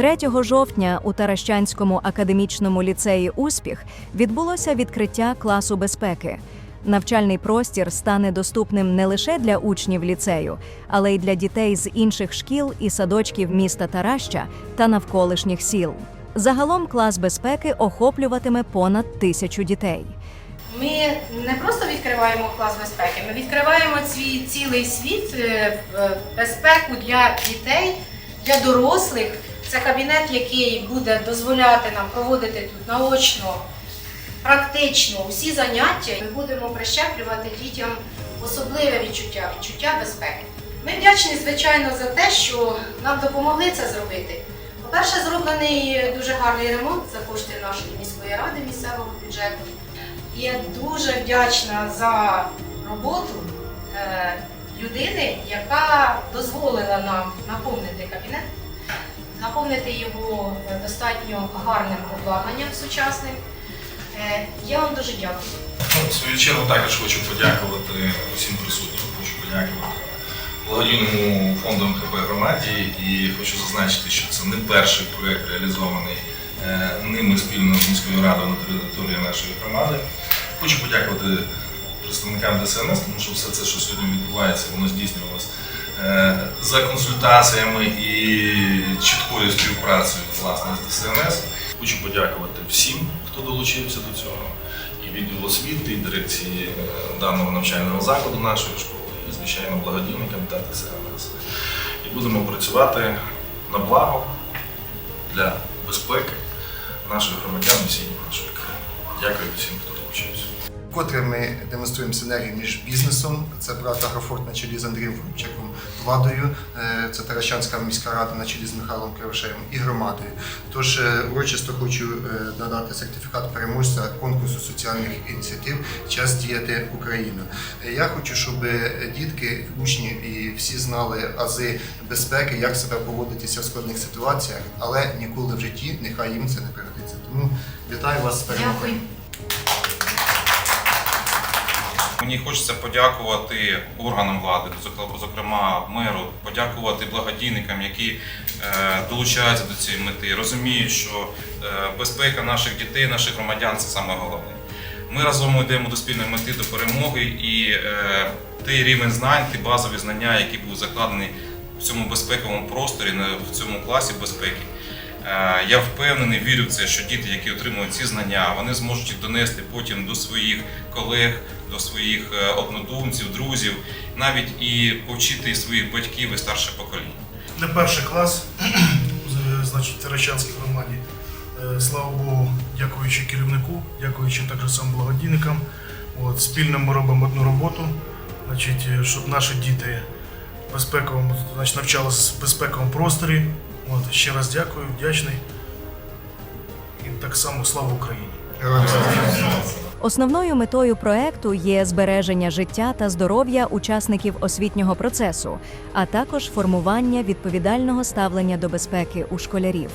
3 жовтня у Таращанському академічному ліцеї Успіх відбулося відкриття класу безпеки. Навчальний простір стане доступним не лише для учнів ліцею, але й для дітей з інших шкіл і садочків міста Тараща та навколишніх сіл. Загалом клас безпеки охоплюватиме понад тисячу дітей. Ми не просто відкриваємо клас безпеки, ми відкриваємо свій цілий світ е, в безпеку для дітей, для дорослих. Це кабінет, який буде дозволяти нам проводити тут наочно, практично усі заняття. Ми будемо прищеплювати дітям особливе відчуття, відчуття безпеки. Ми вдячні, звичайно, за те, що нам допомогли це зробити. По-перше, зроблений дуже гарний ремонт за кошти нашої міської ради місцевого бюджету. Я дуже вдячна за роботу е, людини, яка дозволила нам наповнити кабінет, наповнити його е, достатньо гарним обладнанням сучасним. Е, я вам дуже дякую. Ну, В свою чергу також хочу подякувати усім присутнім. Хочу подякувати благодійному фонду МХП громаді і хочу зазначити, що це не перший проєкт реалізований е, ними спільно з міською радою на території нашої громади. Хочу подякувати представникам ДСНС, тому що все це, що сьогодні відбувається, воно здійснювалося за консультаціями і чіткою співпрацею власне з ДСНС. Хочу подякувати всім, хто долучився до цього і відділу освіти, і дирекції е, даного навчального закладу нашої школи, і, звичайно, благодійникам та ТСНС. І будемо працювати на благо для безпеки наших громадян і всієї нашої країни. Дякую всім, хто долучився. Вкотре ми демонструємо синергію між бізнесом, це брат Агрофорт на чолі з Андрієм Фрубчаком, владою, е, це Таращанська міська рада на чолі з Михайлом Кривошеєм і громадою. Тож е, урочисто хочу е, надати сертифікат переможця конкурсу соціальних ініціатив Час діяти Україна. Я хочу, щоб дітки, учні і всі знали ази безпеки, як себе поводитися в складних ситуаціях, але ніколи в житті нехай їм це не пригодиться. Тому вітаю вас з перемогою. Мені хочеться подякувати органам влади, зокрема меру, подякувати благодійникам, які е, долучаються до цієї мети, розуміють, що е, безпека наших дітей, наших громадян це саме головне. Ми разом йдемо до спільної мети, до перемоги, і е, той рівень знань, ті базові знання, які будуть закладені в цьому безпековому просторі, в цьому класі безпеки. Е, Я впевнений, вірю в це, що діти, які отримують ці знання, вони зможуть донести потім до своїх колег, до своїх е, однодумців, друзів, навіть і повчити своїх батьків і старше покоління. не перший клас, значить, в громаді. Е, Слава Богу, дякуючи керівнику, дякуючи також самим благодійникам. От, спільно ми робимо одну роботу, значить, щоб наші діти безпековому, значить, навчалися в безпековому просторі. От, ще раз дякую, вдячний. І так само слава Україні. Основною метою проекту є збереження життя та здоров'я учасників освітнього процесу, а також формування відповідального ставлення до безпеки у школярів.